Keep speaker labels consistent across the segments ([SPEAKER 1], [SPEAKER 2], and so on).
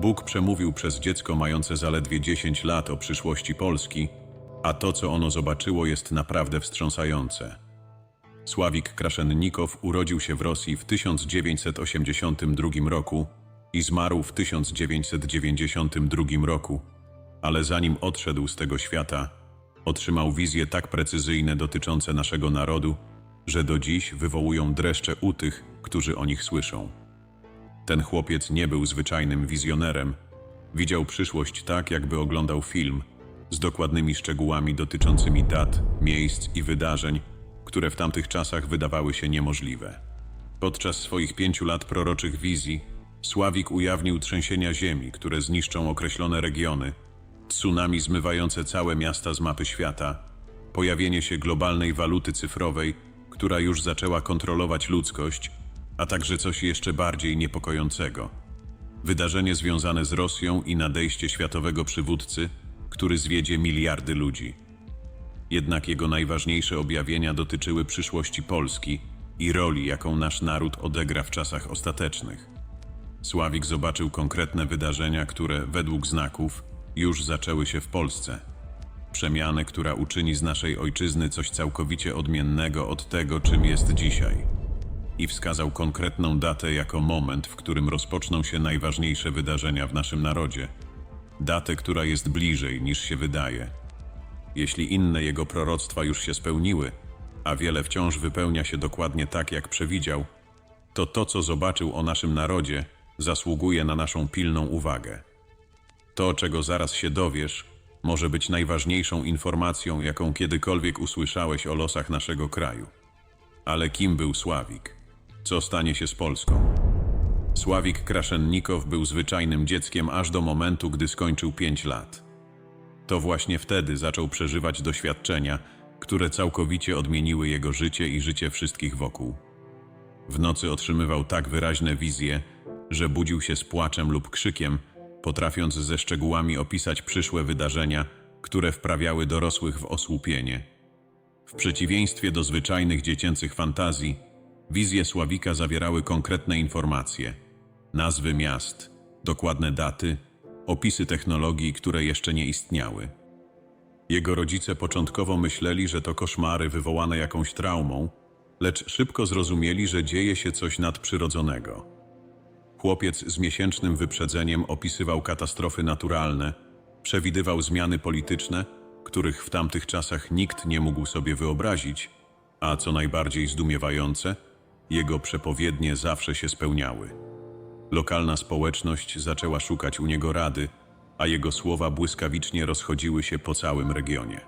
[SPEAKER 1] Bóg przemówił przez dziecko mające zaledwie 10 lat o przyszłości Polski, a to, co ono zobaczyło, jest naprawdę wstrząsające. Sławik Kraszennikow urodził się w Rosji w 1982 roku i zmarł w 1992 roku, ale zanim odszedł z tego świata, otrzymał wizje tak precyzyjne dotyczące naszego narodu, że do dziś wywołują dreszcze u tych, którzy o nich słyszą. Ten chłopiec nie był zwyczajnym wizjonerem. Widział przyszłość tak, jakby oglądał film, z dokładnymi szczegółami dotyczącymi dat, miejsc i wydarzeń, które w tamtych czasach wydawały się niemożliwe. Podczas swoich pięciu lat proroczych wizji, Sławik ujawnił trzęsienia ziemi, które zniszczą określone regiony, tsunami zmywające całe miasta z mapy świata, pojawienie się globalnej waluty cyfrowej, która już zaczęła kontrolować ludzkość, a także coś jeszcze bardziej niepokojącego. Wydarzenie związane z Rosją i nadejście światowego przywódcy, który zwiedzie miliardy ludzi. Jednak jego najważniejsze objawienia dotyczyły przyszłości Polski i roli, jaką nasz naród odegra w czasach ostatecznych. Sławik zobaczył konkretne wydarzenia, które, według znaków, już zaczęły się w Polsce. Przemianę, która uczyni z naszej ojczyzny coś całkowicie odmiennego od tego, czym jest dzisiaj. I wskazał konkretną datę jako moment, w którym rozpoczną się najważniejsze wydarzenia w naszym narodzie. Datę, która jest bliżej niż się wydaje. Jeśli inne jego proroctwa już się spełniły, a wiele wciąż wypełnia się dokładnie tak, jak przewidział, to to, co zobaczył o naszym narodzie, zasługuje na naszą pilną uwagę. To, czego zaraz się dowiesz, może być najważniejszą informacją, jaką kiedykolwiek usłyszałeś o losach naszego kraju. Ale kim był Sławik? Co stanie się z Polską? Sławik Kraszennikow był zwyczajnym dzieckiem aż do momentu, gdy skończył pięć lat. To właśnie wtedy zaczął przeżywać doświadczenia, które całkowicie odmieniły jego życie i życie wszystkich wokół. W nocy otrzymywał tak wyraźne wizje, że budził się z płaczem lub krzykiem, potrafiąc ze szczegółami opisać przyszłe wydarzenia, które wprawiały dorosłych w osłupienie. W przeciwieństwie do zwyczajnych dziecięcych fantazji, wizje Sławika zawierały konkretne informacje: nazwy miast, dokładne daty, opisy technologii, które jeszcze nie istniały. Jego rodzice początkowo myśleli, że to koszmary wywołane jakąś traumą, lecz szybko zrozumieli, że dzieje się coś nadprzyrodzonego. Chłopiec z miesięcznym wyprzedzeniem opisywał katastrofy naturalne, przewidywał zmiany polityczne, których w tamtych czasach nikt nie mógł sobie wyobrazić, a co najbardziej zdumiewające, jego przepowiednie zawsze się spełniały. Lokalna społeczność zaczęła szukać u niego rady, a jego słowa błyskawicznie rozchodziły się po całym regionie.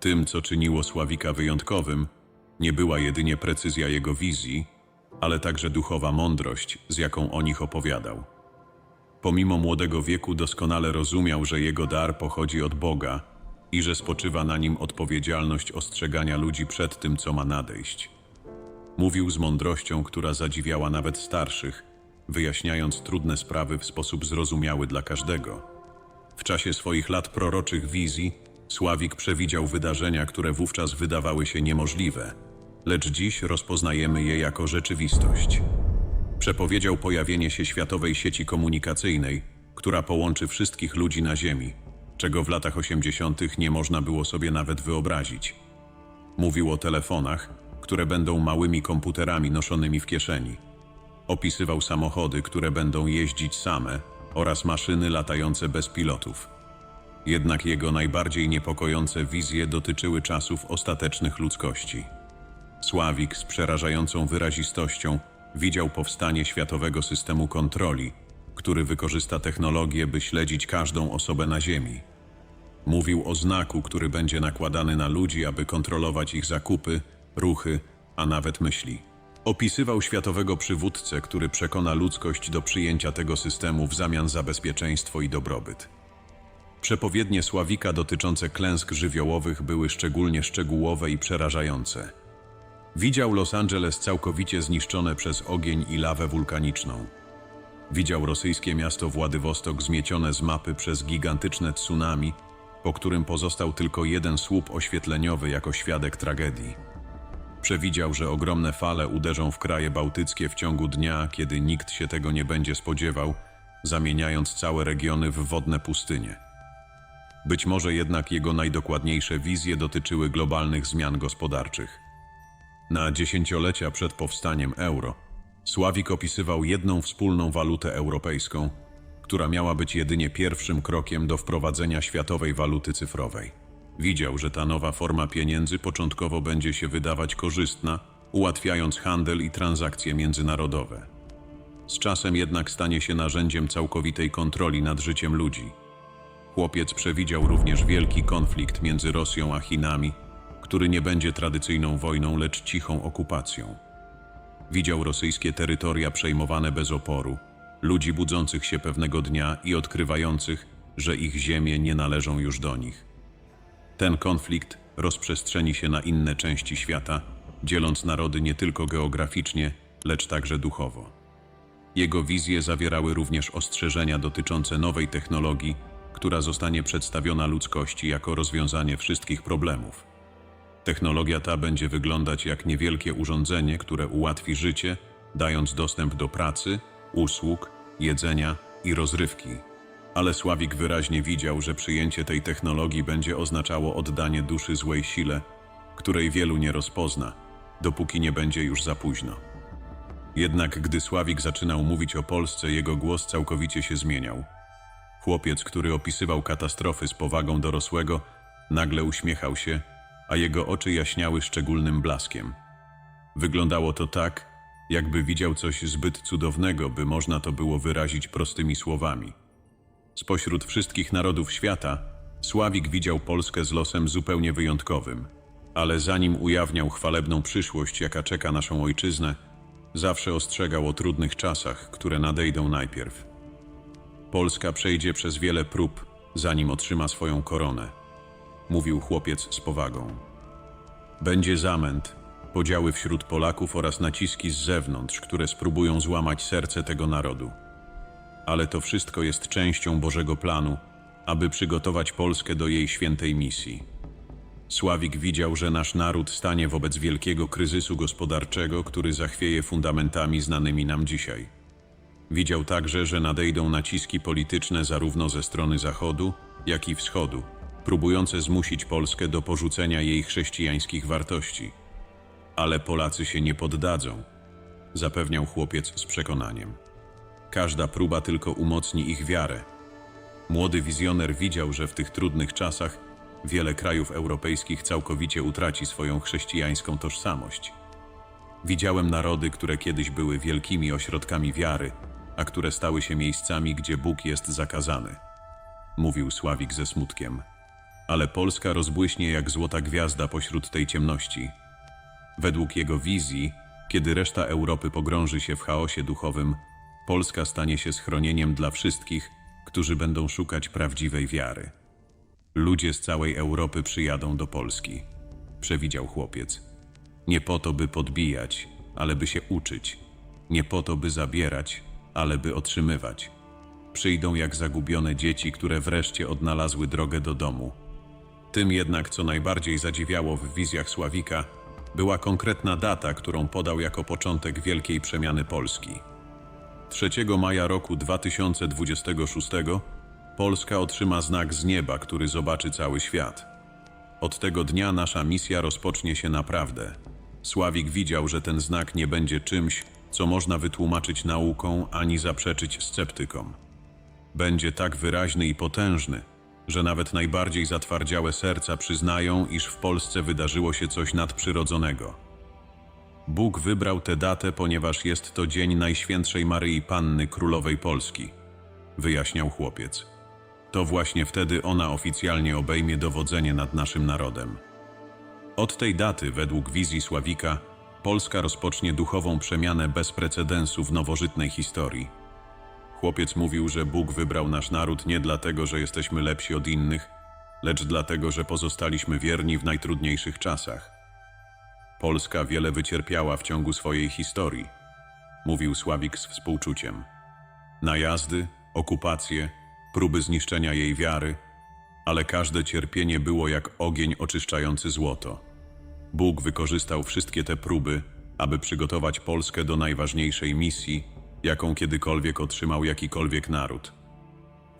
[SPEAKER 1] Tym, co czyniło Sławika wyjątkowym, nie była jedynie precyzja jego wizji, ale także duchowa mądrość, z jaką o nich opowiadał. Pomimo młodego wieku doskonale rozumiał, że jego dar pochodzi od Boga i że spoczywa na nim odpowiedzialność ostrzegania ludzi przed tym, co ma nadejść. Mówił z mądrością, która zadziwiała nawet starszych, wyjaśniając trudne sprawy w sposób zrozumiały dla każdego. W czasie swoich lat proroczych wizji Sławik przewidział wydarzenia, które wówczas wydawały się niemożliwe, lecz dziś rozpoznajemy je jako rzeczywistość. Przepowiedział pojawienie się światowej sieci komunikacyjnej, która połączy wszystkich ludzi na Ziemi, czego w latach 80. nie można było sobie nawet wyobrazić. Mówił o telefonach, które będą małymi komputerami noszonymi w kieszeni. Opisywał samochody, które będą jeździć same oraz maszyny latające bez pilotów. Jednak jego najbardziej niepokojące wizje dotyczyły czasów ostatecznych ludzkości. Sławik z przerażającą wyrazistością widział powstanie światowego systemu kontroli, który wykorzysta technologię, by śledzić każdą osobę na Ziemi. Mówił o znaku, który będzie nakładany na ludzi, aby kontrolować ich zakupy, ruchy, a nawet myśli. Opisywał światowego przywódcę, który przekona ludzkość do przyjęcia tego systemu w zamian za bezpieczeństwo i dobrobyt. Przepowiednie Sławika dotyczące klęsk żywiołowych były szczególnie szczegółowe i przerażające. Widział Los Angeles całkowicie zniszczone przez ogień i lawę wulkaniczną. Widział rosyjskie miasto Władywostok zmiecione z mapy przez gigantyczne tsunami, po którym pozostał tylko jeden słup oświetleniowy jako świadek tragedii. Przewidział, że ogromne fale uderzą w kraje bałtyckie w ciągu dnia, kiedy nikt się tego nie będzie spodziewał, zamieniając całe regiony w wodne pustynie. Być może jednak jego najdokładniejsze wizje dotyczyły globalnych zmian gospodarczych. Na dziesięciolecia przed powstaniem euro, Sławik opisywał jedną wspólną walutę europejską, która miała być jedynie pierwszym krokiem do wprowadzenia światowej waluty cyfrowej. Widział, że ta nowa forma pieniędzy początkowo będzie się wydawać korzystna, ułatwiając handel i transakcje międzynarodowe. Z czasem jednak stanie się narzędziem całkowitej kontroli nad życiem ludzi. Chłopiec przewidział również wielki konflikt między Rosją a Chinami, który nie będzie tradycyjną wojną, lecz cichą okupacją. Widział rosyjskie terytoria przejmowane bez oporu, ludzi budzących się pewnego dnia i odkrywających, że ich ziemie nie należą już do nich. Ten konflikt rozprzestrzeni się na inne części świata, dzieląc narody nie tylko geograficznie, lecz także duchowo. Jego wizje zawierały również ostrzeżenia dotyczące nowej technologii, która zostanie przedstawiona ludzkości jako rozwiązanie wszystkich problemów. Technologia ta będzie wyglądać jak niewielkie urządzenie, które ułatwi życie, dając dostęp do pracy, usług, jedzenia i rozrywki. Ale Sławik wyraźnie widział, że przyjęcie tej technologii będzie oznaczało oddanie duszy złej sile, której wielu nie rozpozna, dopóki nie będzie już za późno. Jednak gdy Sławik zaczynał mówić o Polsce, jego głos całkowicie się zmieniał. Chłopiec, który opisywał katastrofy z powagą dorosłego, nagle uśmiechał się, a jego oczy jaśniały szczególnym blaskiem. Wyglądało to tak, jakby widział coś zbyt cudownego, by można to było wyrazić prostymi słowami. Spośród wszystkich narodów świata, Sławik widział Polskę z losem zupełnie wyjątkowym, ale zanim ujawniał chwalebną przyszłość, jaka czeka naszą ojczyznę, zawsze ostrzegał o trudnych czasach, które nadejdą najpierw. Polska przejdzie przez wiele prób, zanim otrzyma swoją koronę, mówił chłopiec z powagą. Będzie zamęt, podziały wśród Polaków oraz naciski z zewnątrz, które spróbują złamać serce tego narodu. Ale to wszystko jest częścią Bożego planu, aby przygotować Polskę do jej świętej misji. Sławik widział, że nasz naród stanie wobec wielkiego kryzysu gospodarczego, który zachwieje fundamentami znanymi nam dzisiaj. Widział także, że nadejdą naciski polityczne zarówno ze strony Zachodu, jak i Wschodu, próbujące zmusić Polskę do porzucenia jej chrześcijańskich wartości. Ale Polacy się nie poddadzą, zapewniał chłopiec z przekonaniem. Każda próba tylko umocni ich wiarę. Młody wizjoner widział, że w tych trudnych czasach wiele krajów europejskich całkowicie utraci swoją chrześcijańską tożsamość. Widziałem narody, które kiedyś były wielkimi ośrodkami wiary, a które stały się miejscami, gdzie Bóg jest zakazany. Mówił Sławik ze smutkiem. Ale Polska rozbłyśnie jak złota gwiazda pośród tej ciemności. Według jego wizji, kiedy reszta Europy pogrąży się w chaosie duchowym, Polska stanie się schronieniem dla wszystkich, którzy będą szukać prawdziwej wiary. Ludzie z całej Europy przyjadą do Polski, przewidział chłopiec. Nie po to, by podbijać, ale by się uczyć. Nie po to, by zabierać, ale by otrzymywać. Przyjdą jak zagubione dzieci, które wreszcie odnalazły drogę do domu. Tym jednak, co najbardziej zadziwiało w wizjach Sławika, była konkretna data, którą podał jako początek wielkiej przemiany Polski. 3 maja roku 2026 Polska otrzyma znak z nieba, który zobaczy cały świat. Od tego dnia nasza misja rozpocznie się naprawdę. Sławik widział, że ten znak nie będzie czymś, co można wytłumaczyć nauką ani zaprzeczyć sceptykom. Będzie tak wyraźny i potężny, że nawet najbardziej zatwardziałe serca przyznają, iż w Polsce wydarzyło się coś nadprzyrodzonego. Bóg wybrał tę datę, ponieważ jest to dzień Najświętszej Maryi Panny Królowej Polski, wyjaśniał chłopiec. To właśnie wtedy ona oficjalnie obejmie dowodzenie nad naszym narodem. Od tej daty, według wizji Sławika, Polska rozpocznie duchową przemianę bez precedensu w nowożytnej historii. Chłopiec mówił, że Bóg wybrał nasz naród nie dlatego, że jesteśmy lepsi od innych, lecz dlatego, że pozostaliśmy wierni w najtrudniejszych czasach. Polska wiele wycierpiała w ciągu swojej historii, mówił Sławik z współczuciem. Najazdy, okupacje, próby zniszczenia jej wiary, ale każde cierpienie było jak ogień oczyszczający złoto. Bóg wykorzystał wszystkie te próby, aby przygotować Polskę do najważniejszej misji, jaką kiedykolwiek otrzymał jakikolwiek naród.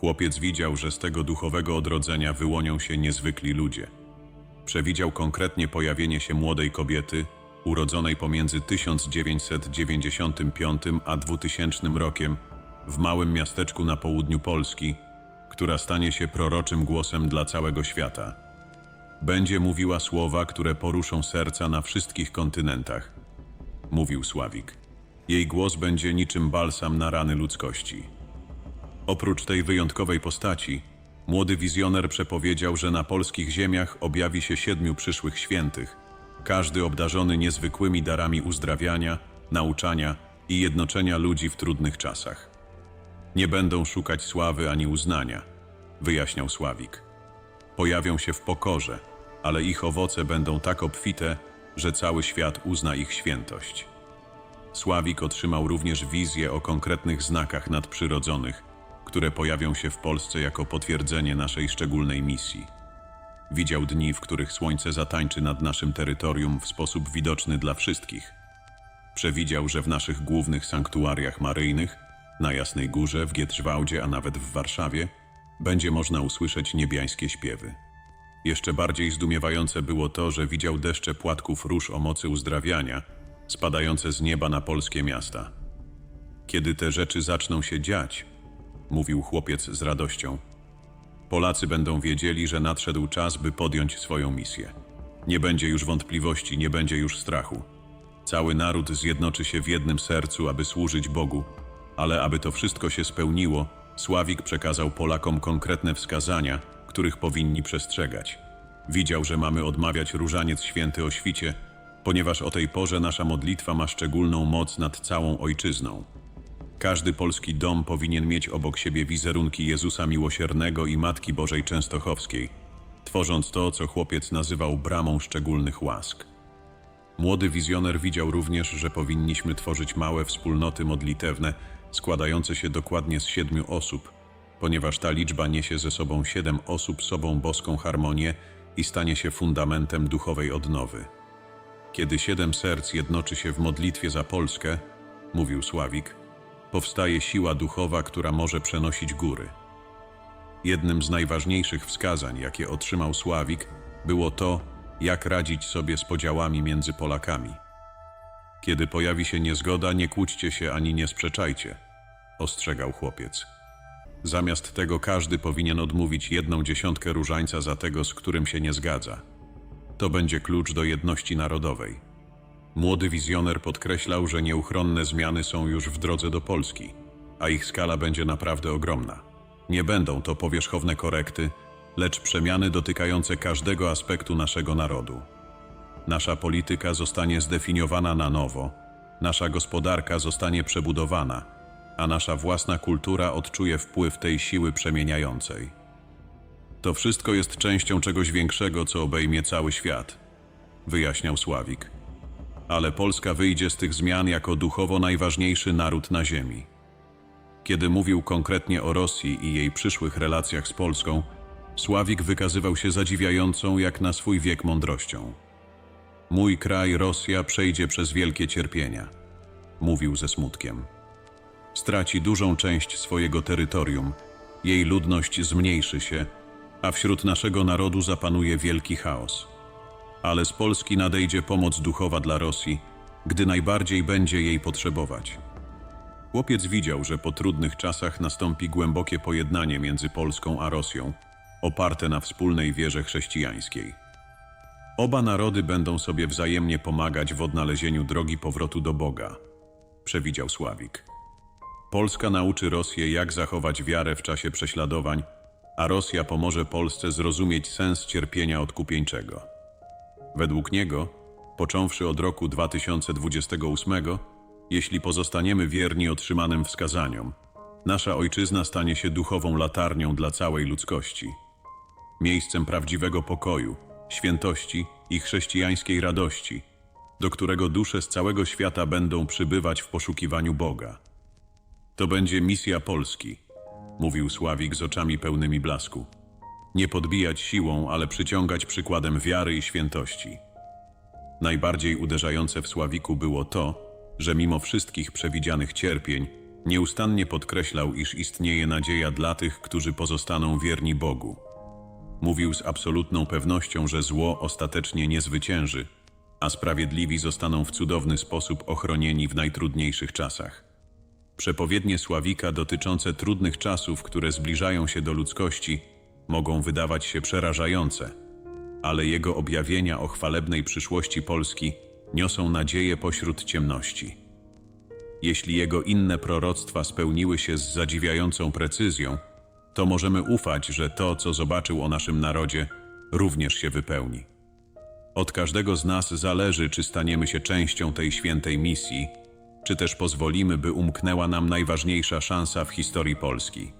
[SPEAKER 1] Chłopiec widział, że z tego duchowego odrodzenia wyłonią się niezwykli ludzie. Przewidział konkretnie pojawienie się młodej kobiety, urodzonej pomiędzy 1995 a 2000 rokiem w małym miasteczku na południu Polski, która stanie się proroczym głosem dla całego świata. Będzie mówiła słowa, które poruszą serca na wszystkich kontynentach, mówił Sławik. Jej głos będzie niczym balsam na rany ludzkości. Oprócz tej wyjątkowej postaci, młody wizjoner przepowiedział, że na polskich ziemiach objawi się siedmiu przyszłych świętych, każdy obdarzony niezwykłymi darami uzdrawiania, nauczania i jednoczenia ludzi w trudnych czasach. Nie będą szukać sławy ani uznania, wyjaśniał Sławik. Pojawią się w pokorze, ale ich owoce będą tak obfite, że cały świat uzna ich świętość. Sławik otrzymał również wizję o konkretnych znakach nadprzyrodzonych, które pojawią się w Polsce jako potwierdzenie naszej szczególnej misji. Widział dni, w których słońce zatańczy nad naszym terytorium w sposób widoczny dla wszystkich. Przewidział, że w naszych głównych sanktuariach maryjnych, na Jasnej Górze, w Gietrzwałdzie, a nawet w Warszawie, będzie można usłyszeć niebiańskie śpiewy. Jeszcze bardziej zdumiewające było to, że widział deszcze płatków róż o mocy uzdrawiania, spadające z nieba na polskie miasta. Kiedy te rzeczy zaczną się dziać, mówił chłopiec z radością, Polacy będą wiedzieli, że nadszedł czas, by podjąć swoją misję. Nie będzie już wątpliwości, nie będzie już strachu. Cały naród zjednoczy się w jednym sercu, aby służyć Bogu, ale aby to wszystko się spełniło, Sławik przekazał Polakom konkretne wskazania, których powinni przestrzegać. Widział, że mamy odmawiać różaniec święty o świcie, ponieważ o tej porze nasza modlitwa ma szczególną moc nad całą ojczyzną. Każdy polski dom powinien mieć obok siebie wizerunki Jezusa Miłosiernego i Matki Bożej Częstochowskiej, tworząc to, co chłopiec nazywał bramą szczególnych łask. Młody wizjoner widział również, że powinniśmy tworzyć małe wspólnoty modlitewne, składające się dokładnie z siedmiu osób, ponieważ ta liczba niesie ze sobą siedem osób sobą boską harmonię i stanie się fundamentem duchowej odnowy. Kiedy siedem serc jednoczy się w modlitwie za Polskę, mówił Sławik, powstaje siła duchowa, która może przenosić góry. Jednym z najważniejszych wskazań, jakie otrzymał Sławik, było to, jak radzić sobie z podziałami między Polakami. Kiedy pojawi się niezgoda, nie kłóćcie się ani nie sprzeczajcie, ostrzegał chłopiec. Zamiast tego każdy powinien odmówić jedną dziesiątkę różańca za tego, z którym się nie zgadza. To będzie klucz do jedności narodowej. Młody wizjoner podkreślał, że nieuchronne zmiany są już w drodze do Polski, a ich skala będzie naprawdę ogromna. Nie będą to powierzchowne korekty, lecz przemiany dotykające każdego aspektu naszego narodu. Nasza polityka zostanie zdefiniowana na nowo, nasza gospodarka zostanie przebudowana, a nasza własna kultura odczuje wpływ tej siły przemieniającej. To wszystko jest częścią czegoś większego, co obejmie cały świat, wyjaśniał Sławik ale Polska wyjdzie z tych zmian jako duchowo najważniejszy naród na ziemi. Kiedy mówił konkretnie o Rosji i jej przyszłych relacjach z Polską, Sławik wykazywał się zadziwiającą jak na swój wiek mądrością. Mój kraj, Rosja, przejdzie przez wielkie cierpienia, mówił ze smutkiem. Straci dużą część swojego terytorium, jej ludność zmniejszy się, a wśród naszego narodu zapanuje wielki chaos ale z Polski nadejdzie pomoc duchowa dla Rosji, gdy najbardziej będzie jej potrzebować. Chłopiec widział, że po trudnych czasach nastąpi głębokie pojednanie między Polską a Rosją, oparte na wspólnej wierze chrześcijańskiej. Oba narody będą sobie wzajemnie pomagać w odnalezieniu drogi powrotu do Boga, przewidział Sławik. Polska nauczy Rosję, jak zachować wiarę w czasie prześladowań, a Rosja pomoże Polsce zrozumieć sens cierpienia odkupieńczego. Według niego, począwszy od roku 2028, jeśli pozostaniemy wierni otrzymanym wskazaniom, nasza ojczyzna stanie się duchową latarnią dla całej ludzkości. Miejscem prawdziwego pokoju, świętości i chrześcijańskiej radości, do którego dusze z całego świata będą przybywać w poszukiwaniu Boga. To będzie misja Polski, mówił Sławik z oczami pełnymi blasku. Nie podbijać siłą, ale przyciągać przykładem wiary i świętości. Najbardziej uderzające w Sławiku było to, że mimo wszystkich przewidzianych cierpień, Nieustannie podkreślał, iż istnieje nadzieja dla tych, którzy pozostaną wierni Bogu. Mówił z absolutną pewnością, że zło ostatecznie nie zwycięży, a sprawiedliwi zostaną w cudowny sposób ochronieni w najtrudniejszych czasach. Przepowiednie Sławika dotyczące trudnych czasów, które zbliżają się do ludzkości, mogą wydawać się przerażające, ale jego objawienia o chwalebnej przyszłości Polski niosą nadzieję pośród ciemności. Jeśli jego inne proroctwa spełniły się z zadziwiającą precyzją, to możemy ufać, że to, co zobaczył o naszym narodzie, również się wypełni. Od każdego z nas zależy, czy staniemy się częścią tej świętej misji, czy też pozwolimy, by umknęła nam najważniejsza szansa w historii Polski.